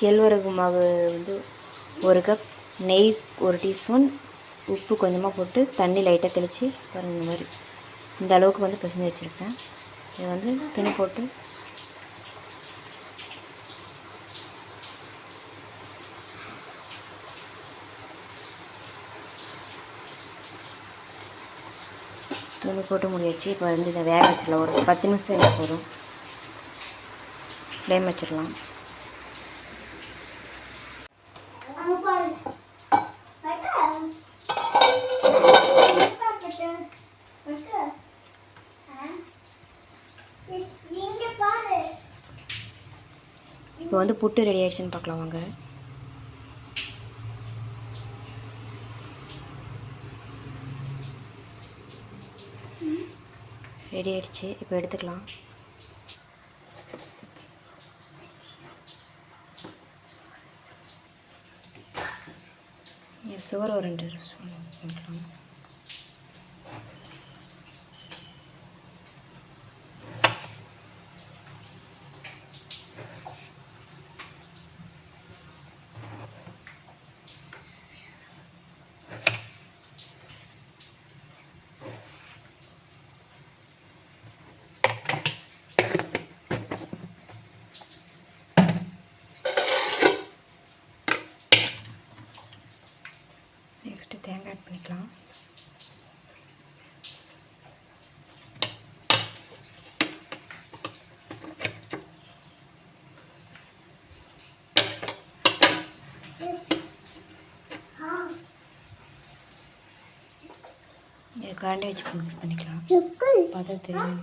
கேழ்வரகு மாவு வந்து ஒரு கப் நெய் ஒரு டீஸ்பூன் உப்பு கொஞ்சமாக போட்டு தண்ணி லைட்டாக தெளித்து பாருங்க இந்த மாதிரி. இந்த அளவுக்கு வந்து பிசைஞ்சு வச்சுருக்கேன். இதை வந்து துணி போட்டு துணி போட்டு முடியாச்சு. இப்போ வந்து இதை வேக வச்சிடலாம். ஒரு பத்து நிமிஷம் போதும். ஃப்ளேம் வச்சிடலாம். இப்போ வந்து புட்டு ரெடி ஆயிடுச்சுன்னு பார்க்கலாம் வாங்க. ரெடி ஆயிடுச்சு. இப்போ எடுத்துக்கலாம். சுகர் ஒரு ரெண்டு பண்ணிக்கலாம். கரண்டி வச்சு மிக்ஸ் பண்ணிக்கலாம். பார்த்தா தெரியும்